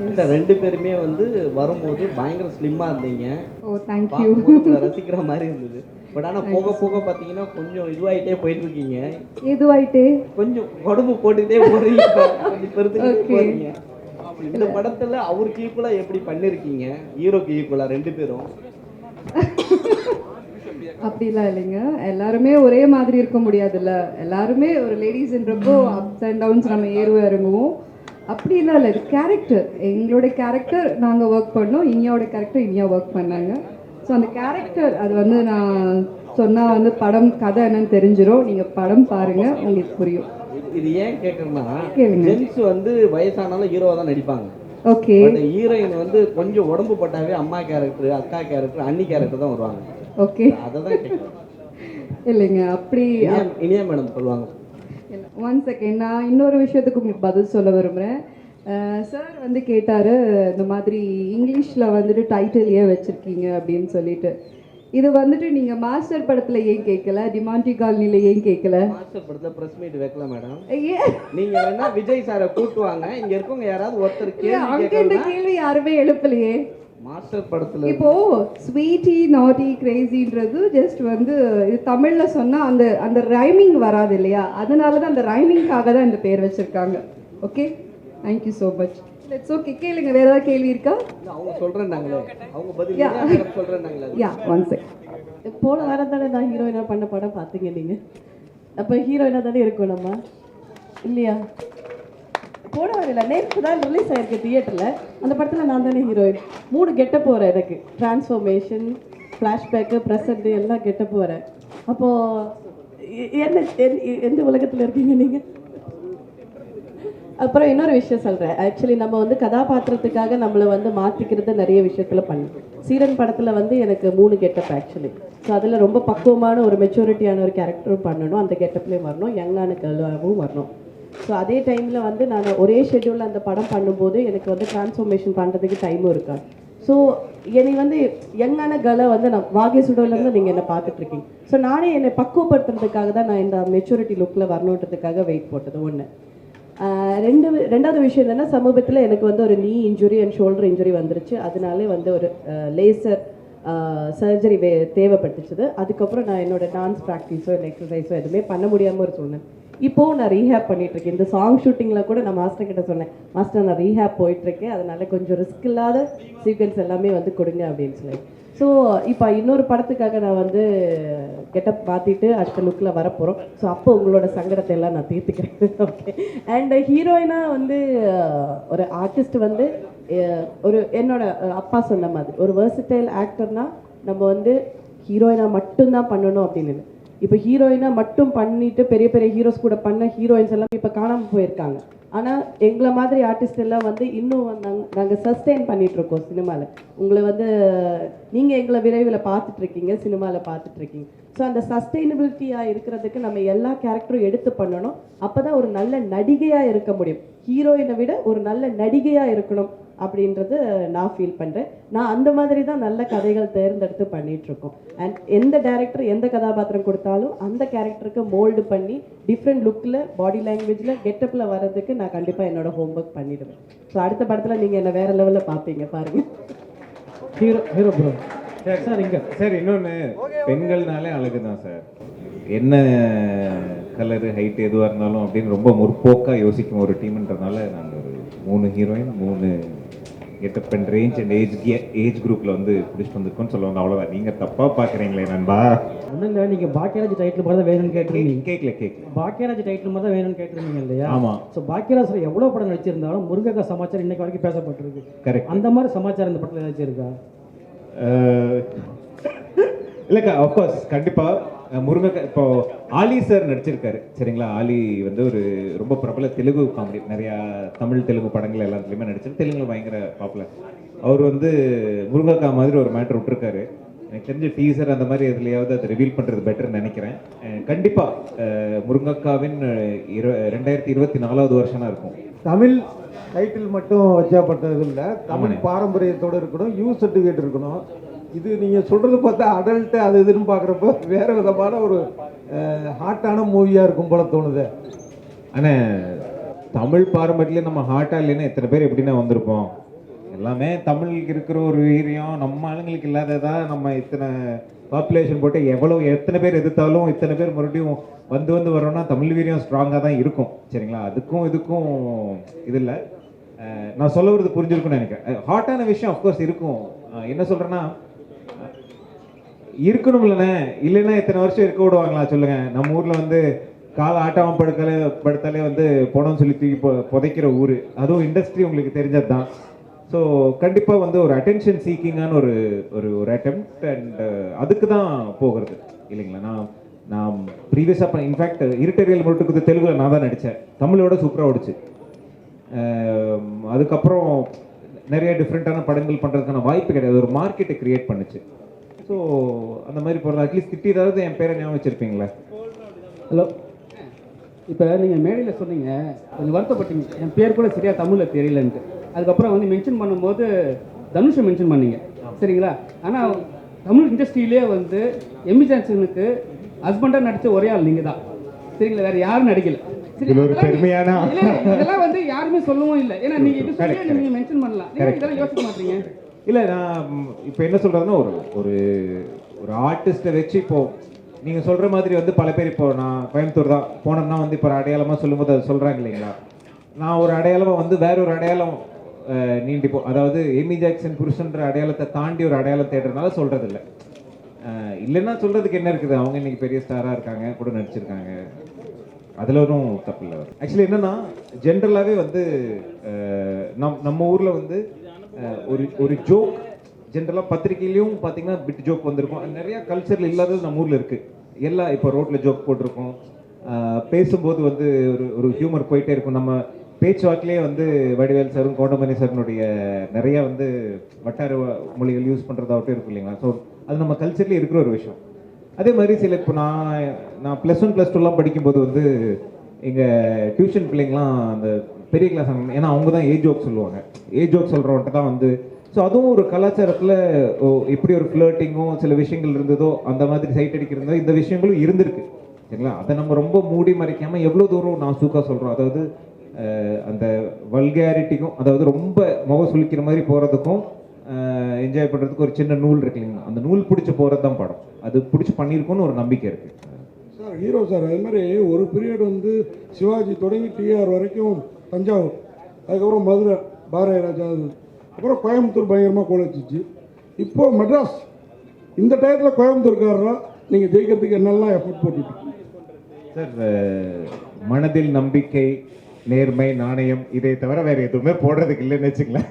இந்த ரெண்டு பேருமே வந்து வரும்போது பயங்கர ஸ்லிம்மா இருந்தீங்க. ஓ தேங்க்யூ ரசிக்கிற மாதிரி இருந்தது. பட் ஆனா போக போக பாத்தீங்கன்னா கொஞ்சம் இதுவாயிட்டே போயிட்டு இருக்கீங்க எதுவாயிட்டு? கொஞ்சம் உடம்பு போட்டுக்கிட்டே போறீங்க. கொஞ்சம் பெருத்துக்கிட்டே. போறீங்க. இந்த படத்துல அவருக்கு ஈக்குவலா எப்படி பண்ணிருக்கீங்க? ஹீரோக்கு ஈக்குவலா ரெண்டு பேரும். அப்படிலாம் இல்லைங்க. எல்லாருமே ஒரே மாதிரி இருக்க முடியாதுல்ல. எல்லாருமே ஒரு லேடிஸ்ன்றப்போ அப்ஸ் அண்ட் டவுன்ஸ் நம்ம ஏறுவோம் இறங்குவோம். அப்படிலாம் இல்லை இது கேரக்டர் எங்களோட கேரக்டர் நாங்கள் ஒர்க் பண்ணோம். இனியாவோட கேரக்டர் இனியா ஒர்க் பண்ணாங்க. ஸோ அந்த கேரக்டர் அது வந்து நான் சொன்னால் வந்து படம் கதை என்னன்னு தெரிஞ்சிடும் நீங்கள் படம் பாருங்கள் உங்களுக்கு புரியும். இது- ஏன் கேட்கறேன்னா. ஜென்ஸ் வந்து வயசானாலும் ஹீரோவா தான் நடிப்பாங்க. ஓகே ஹீரோயின் வந்து கொஞ்சம் உடம்பு பட்டாவே அம்மா கேரக்டர் அக்கா கேரக்டர் அண்ணி கேரக்டர் தான் வருவாங்க. ஓகே அதை தான் இல்லைங்க அப்படி இனியா மேடம் சொல்லுவாங்க. ஒன் செகண்ட் நான் இன்னொரு விஷயத்துக்கு உங்களுக்கு பதில் சொல்ல விரும்புகிறேன் சார் வந்து கேட்டார் இந்த மாதிரி இங்கிலீஷில் வந்துட்டு டைட்டில் ஏன் வச்சுருக்கீங்க அப்படின்னு சொல்லிட்டு. இது வந்துட்டு நீங்கள் மாஸ்டர் படத்தில் ஏன் கேட்கல? டிமாண்டி காலனியில் ஏன் கேட்கல? மாஸ்டர் படத்துல பிரஸ் மீட் வைக்கலாம் மேடம் நீங்க வேணா விஜய் சாரை கூட்டுவாங்க இங்க இருக்கவங்க யாராவது ஒருத்தர் கேள்வி யாருமே எழுப்பலையே. மாஸ்டர் படத்துல இப்போ ஸ்வீட்டி நாட்டி கிரேசின்றது ஜஸ்ட் வந்து இது தமிழ்ல சொன்னா அந்த அந்த ரைமிங் வராது இல்லையா? அதனால தான் அந்த ரைமிங்காக தான் இந்த பேர் வச்சிருக்காங்க. Okay thank you so much it's okay கேளுங்க வேற ஏதாவது கேள்வி இருக்கா? அவங்க சொல்றேன்னாங்களே. அவங்க பதில் மேடம் சொல்றேன்னாங்களே. யா ஒன் செகண்ட் போன வாரம் தானே நான் ஹீரோயினாக பண்ண படம் பார்த்தீங்க நீங்கள் அப்போ ஹீரோயினாக தானே இருக்கும் நம்ம. இல்லையா? கூட வாரம் நேற்று தான் ரிலீஸ் ஆயிருக்கு தியேட்டரில் அந்த படத்தில் நான் தானே ஹீரோயின் மூணு கெட்ட போகிறேன் எனக்கு. டிரான்ஸ்ஃபர்மேஷன் ஃப்ளாஷ்பேக்கு ப்ரெசண்ட்டு எல்லாம் கெட்ட போகிறேன் அப்போது என்ன எந்த- எந்த உலகத்தில் இருக்கீங்க நீங்கள் அப்புறம் இன்னொரு விஷயம் சொல்கிறேன் ஆக்சுவலி நம்ம வந்து கதாபாத்திரத்துக்காக நம்மளை வந்து மாற்றிக்கிறது நிறைய விஷயத்தில் பண்ணி. சீரன் படத்தில் வந்து எனக்கு மூணு கெட்டப் ஆக்சுவலி ஸோ அதில் ரொம்ப பக்குவமான ஒரு மெச்சூரிட்டியான ஒரு கேரக்டரும் பண்ணணும். அந்த கெட்டப்லேயும் வரணும். யங்கான கேர்ளாகவும் வரணும். ஸோ அதே டைமில் வந்து நான் ஒரே ஷெட்யூலில் அந்த படம் பண்ணும்போது எனக்கு வந்து டிரான்ஸ்ஃபர்மேஷன் பண்ணுறதுக்கு டைமும் இருக்காது ஸோ என்னை வந்து யங்கான கேர்ளை வந்து நான் வாகை சுடோலேருந்து நீங்கள் என்னை பார்த்துட்ருக்கீங்க. ஸோ நானே என்னை பக்குவப்படுத்துறதுக்காக தான் நான் இந்த மெச்சூரிட்டி லுக்கில் வரணுன்றதுக்காக வெயிட் போட்டது ஒன்று ரெண்டு ரெண்டாவது விஷயம் என்னென்னா சமீபத்தில் எனக்கு வந்து ஒரு நீ இன்ஜுரி அண்ட் ஷோல்டர் இன்ஜுரி வந்துருச்சு. அதனாலே வந்து ஒரு லேசர் சர்ஜரி வே தேவைப்பட்டுச்சுது அதுக்கப்புறம் நான் என்னோட டான்ஸ் ப்ராக்டிஸோ இல்லை எக்ஸசைஸோ எதுவுமே பண்ண முடியாமல் ஒரு சூழ்நிலை. இப்போவும் நான் ரீஹேப் பண்ணிகிட்ருக்கேன் இருக்கேன் இந்த சாங் ஷூட்டிங்கில் கூட நான் மாஸ்டர் கிட்ட சொன்னேன் மாஸ்டர் நான் ரீஹேப் போயிட்டுருக்கேன். அதனால் கொஞ்சம் ரிஸ்க் இல்லாத சீக்வன்ஸ் எல்லாமே வந்து கொடுங்க அப்படின்னு சொல்லி. ஸோ இப்போ இன்னொரு படத்துக்காக நான் வந்து கெட்டப் மாற்றிட்டு அடுத்த லுக்கில் வரப்போகிறோம் ஸோ அப்போ உங்களோட சங்கடத்தை எல்லாம் நான் தீர்த்துக்கிறேன். ஓகே அண்ட் ஹீரோயினாக வந்து ஒரு ஆர்டிஸ்ட் வந்து ஒரு என்னோட அப்பா சொன்ன மாதிரி ஒரு versatile ஆக்டர்னால் நம்ம வந்து ஹீரோயினாக மட்டும்தான் பண்ணணும் அப்படின்னு இப்போ ஹீரோயினை மட்டும் பண்ணிட்டு பெரிய பெரிய ஹீரோஸ் கூட பண்ண ஹீரோயின்ஸ் எல்லாம் இப்போ காணாமல் போயிருக்காங்க. ஆனால் எங்களை மாதிரி ஆர்டிஸ்ட் எல்லாம் வந்து இன்னும் நாங்கள் சஸ்டெயின் பண்ணிகிட்ருக்கோம் சினிமாவில் உங்களை வந்து நீங்கள் எங்களை விரைவில் பார்த்துட்ருக்கீங்க சினிமாவில் பார்த்துட்ருக்கீங்க. ஸோ அந்த சஸ்டெயினபிலிட்டியாக இருக்கிறதுக்கு நம்ம எல்லா கேரக்டரும் எடுத்து பண்ணணும். அப்போ தான் ஒரு நல்ல நடிகையாக இருக்க முடியும். ஹீரோயினை விட ஒரு நல்ல நடிகையாக இருக்கணும். அப்படின்றது நான் ஃபீல் பண்ணுறேன் நான் அந்த மாதிரி தான் நல்ல கதைகள் தேர்ந்தெடுத்து பண்ணிட்டு இருக்கோம் அண்ட் எந்த டேரக்டர் எந்த கதாபாத்திரம் கொடுத்தாலும் அந்த கேரக்டருக்கு மோல்டு பண்ணி டிஃப்ரெண்ட் லுக்கில் பாடி லாங்குவேஜில் கெட்டப்பில் வர்றதுக்கு நான் கண்டிப்பாக என்னோட ஹோம்ஒர்க் பண்ணிடுவேன். ஸோ அடுத்த படத்தில் நீங்கள் என்ன வேறு லெவலில் பார்ப்பீங்க பாருங்கள் hero hero bro sir. Sir இங்க. சார் இன்னொன்று பெண்கள்னாலே அழகு தான் சார். என்ன கலரு ஹைட் எதுவாக இருந்தாலும் அப்படின்னு ரொம்ப முற்போக்காக யோசிக்கும் ஒரு டீம்ன்றதுனால நாங்கள் ஒரு மூணு ஹீரோயின் மூணு getup and range and age age குரூப்பில் வந்து பிடிச்சிட்டு வந்திருக்கோம்னு சொல்லுவாங்க. அவ்வளோதான் நீங்கள் தப்பாக பார்க்குறீங்களே நண்பா. ஒன்றும் இல்லை நீங்கள் பாக்கியராஜ் டைட்டில் மாதிரி தான் வேணும்னு கேட்டிருந்தீங்க. கேட்கல கேட்கல பாக்கியராஜ் டைட்டில் மாதிரி தான் வேணும்னு கேட்டிருந்தீங்க இல்லையா? ஆமாம் ஸோ பாக்கியராஜ் சார் எவ்வளோ படம் நடிச்சிருந்தாலும் முருங்கக்கா சமாச்சாரம் இன்னைக்கு வரைக்கும் பேசப்பட்டிருக்கு. கரெக்ட் அந்த மாதிரி சமாச்சாரம் இந்த படத்தில் ஏதாச்சும் இருக்கா? இல்லைக்கா அஃப்கோர்ஸ் கண்டிப்பாக முருங்கக்கா இப்போ ஆலி சார் நடிச்சிருக்காரு. சரிங்களா? ஆலி வந்து ஒரு ரொம்ப பிரபல தெலுங்கு காமெடி நிறையா தமிழ் தெலுங்கு படங்கள் எல்லாத்துலேயுமே நடிச்சார் தெலுங்குல பயங்கர பாப்புலர் அவர் வந்து முருங்கக்கா மாதிரி ஒரு மேட்ரு விட்டுருக்காரு. எனக்கு தெரிஞ்ச டீசர் அந்த மாதிரி எதுலையாவது அதை ரிவீல் பண்ணுறது பெட்டர்னு நினைக்கிறேன். கண்டிப்பாக முருங்கக்காவின் இரு ரெண்டாயிரத்தி இருபத்தி நாலாவது வருஷனா இருக்கும். தமிழ் டைட்டில் மட்டும் வச்சாப்பட்டது இல்லை. தமிழ். பாரம்பரியத்தோடு இருக்கணும் யூ சர்டிஃபிகேட் இருக்கணும். இது நீங்கள் சொல்கிறது பார்த்தா அடல்ட்டு அது இதுன்னு பார்க்குறப்ப வேறு விதமான ஒரு ஹாட்டான மூவியாக இருக்கும் போல தோணுது. ஆனால் தமிழ் பாரம்பரியத்தில் நம்ம ஹாட்டாக இல்லைன்னா எத்தனை பேர் எப்படின்னா வந்திருப்போம்? எல்லாமே தமிழுக்கு இருக்கிற ஒரு வீரியம் நம்ம ஆளுங்களுக்கு இல்லாததா நம்ம இத்தனை பாப்புலேஷன் போட்டு எவ்வளோ எத்தனை பேர் எதிர்த்தாலும் இத்தனை பேர் மறுபடியும் வந்து வந்து வரோம்னா தமிழ் வீரியம் ஸ்ட்ராங்காக தான் இருக்கும். சரிங்களா? அதுக்கும் இதுக்கும் இது இல்லை. நான் சொல்ல வரது புரிஞ்சிருக்கும்னு நினைக்கிறேன். ஹாட்டான விஷயம் அஃப்கோர்ஸ் இருக்கும். என்ன சொல்கிறேன்னா இருக்கணும் இல்லைண்ணே இல்லைன்னா இத்தனை வருஷம் இருக்க விடுவாங்களா? சொல்லுங்க. நம்ம ஊர்ல வந்து கால ஆட்டாம படுக்கலே படுத்தாலே வந்து பணம் சொல்லி தூக்கி புதைக்கிற ஊர். அதுவும் இண்டஸ்ட்ரி உங்களுக்கு தெரிஞ்சது தான் ஸோ கண்டிப்பாக வந்து ஒரு அட்டென்ஷன் சீக்கிங்கான ஒரு ஒரு ஒரு அட்டெம்ப்ட் அண்ட் uh, அதுக்கு தான் போகிறது. இல்லைங்களா? நான் நான் ப்ரீவியஸாக இன்ஃபேக்ட் இருட்டரியல் முட்டுக்கு தெலுங்கில் நான் தான் நடித்தேன் தமிழோட சூப்பராக ஓடிச்சு. Um, அதுக்கப்புறம் நிறைய டிஃப்ரெண்ட்டான படங்கள் பண்ணுறதுக்கான வாய்ப்பு கிடையாது. ஒரு மார்க்கெட்டை க்ரியேட் பண்ணுச்சு. ஸோ அந்த மாதிரி போகிறது அட்லீஸ்ட் திட்டி ஏதாவது என் பேரை ஞாபகம் வச்சிருப்பீங்களா? ஹலோ இப்போ நீங்கள் மேடையில் சொன்னீங்க கொஞ்சம் வருத்தப்பட்டீங்க. என் பேர் கூட சரியாக தமிழில் தெரியலன்ட்டு. அதுக்கப்புறம் வந்து மென்ஷன் பண்ணும்போது தனுஷை மென்ஷன் பண்ணீங்க. சரிங்களா? ஆனால் தமிழ் இண்டஸ்ட்ரியிலே வந்து எம்மி ஜான்சனுக்கு ஹஸ்பண்டாக நடித்த ஒரே ஆள் நீங்கள் தான் சரிங்களா? வேறு யாரும் நடிக்கல. இதெல்லாம் வந்து யாருமே சொல்லவும் இல்லை. ஏன்னா நீங்க இது சொல்லி நீங்க மென்ஷன் பண்ணலாம். இதெல்லாம் யோசிக்க மாட்டீங்க. இல்லை நான் இப்போ என்ன சொல்கிறதுன்னா ஒரு ஒரு ஒரு ஆர்டிஸ்ட்டை வச்சு இப்போது நீங்கள் சொல்கிற மாதிரி வந்து பல பேர் இப்போ நான் கோயம்புத்தூர் தான் போனோம்னா வந்து இப்போ அடையாளமாக சொல்லும்போது அதை சொல்கிறாங்க இல்லைங்களா? நான் ஒரு அடையாளமாக வந்து வேற ஒரு அடையாளம் நீண்டிப்போம் நீண்டி போ அதாவது எமி ஜாக்சன் புருஷன்ற அடையாளத்தை தாண்டி ஒரு அடையாளம் தேடுறதுனால சொல்கிறது இல்லை இல்லைன்னா சொல்கிறதுக்கு என்ன இருக்குது? அவங்க இன்னைக்கு பெரிய ஸ்டாராக இருக்காங்க கூட நடிச்சிருக்காங்க. அதில் ஒன்றும் தப்பு இல்லை ஆக்சுவலி என்னென்னா ஜென்ரலாகவே வந்து நம் நம்ம ஊரில் வந்து ஒரு ஒரு ஜோக் ஜென்ரலாக பத்திரிகையிலையும் பார்த்தீங்கன்னா பிட் ஜோக் வந்திருக்கும். அது நிறைய கல்ச்சரில் இல்லாதது நம்ம ஊரில் இருக்குது எல்லா இப்போ ரோட்டில் ஜோக் போட்டிருக்கோம். பேசும்போது வந்து ஒரு ஒரு ஹியூமர் போயிட்டே இருக்கும். நம்ம பேச்சுவாக்கிலே வந்து வடிவேல் சாரும் கோண்டமணி சாரனுடைய நிறைய வந்து வட்டார மொழிகள் யூஸ் பண்ணுறதாகட்டும் இருக்கும் இல்லைங்களா? ஸோ அது நம்ம கல்ச்சர்லேயே இருக்கிற ஒரு விஷயம். அதே மாதிரி சில இப்போ நான் நான் ப்ளஸ் ஒன் ப்ளஸ் டூலாம் படிக்கும்போது வந்து எங்கள் டியூஷன் பிள்ளைங்களாம் அந்த பெரிய கிளாஸ் ஏன்னா அவங்க தான் ஏஜ் ஜோக் சொல்லுவாங்க. ஏஜ் ஜோக் சொல்கிறவன்ட்டு தான் வந்து ஸோ அதுவும் ஒரு கலாச்சாரத்தில் ஓ எப்படி ஒரு ஃப்ளர்ட்டிங்கும் சில விஷயங்கள் இருந்ததோ அந்த மாதிரி சைட் அடிக்கிறதோ இந்த விஷயங்களும் இருந்திருக்கு. சரிங்களா? அதை நம்ம ரொம்ப மூடி மறைக்காமல் எவ்வளோ தூரம் நான் சூக்காக சொல்கிறோம் அதாவது அந்த வல்கேரிட்டிக்கும் அதாவது ரொம்ப முகம் சுளிக்கிற மாதிரி போகிறதுக்கும் என்ஜாய் பண்ணுறதுக்கு ஒரு சின்ன நூல் இருக்கு இல்லைங்களா? அந்த நூல் பிடிச்சி போகிறது தான் படம். அது பிடிச்சி பண்ணியிருக்கோன்னு ஒரு நம்பிக்கை இருக்குது சார் ஹீரோ சார் அது மாதிரி ஒரு பீரியட் வந்து சிவாஜி தொடங்கி டிஆர் வரைக்கும் தஞ்சாவூர். அதுக்கப்புறம் மதுரை பாரதிய ராஜா அப்புறம் கோயம்புத்தூர் பயங்கரமாக குலைச்சிச்சு இப்போது மெட்ராஸ். இந்த டயத்தில் கோயம்புத்தூர்காரராக நீங்கள் ஜெயிக்கிறதுக்கு என்னெல்லாம் எஃபர்ட் போட்டுட்டு சார் மனதில் நம்பிக்கை நேர்மை நாணயம் இதை தவிர வேறு எதுவுமே போடுறதுக்கு இல்லைன்னு வச்சுங்களேன்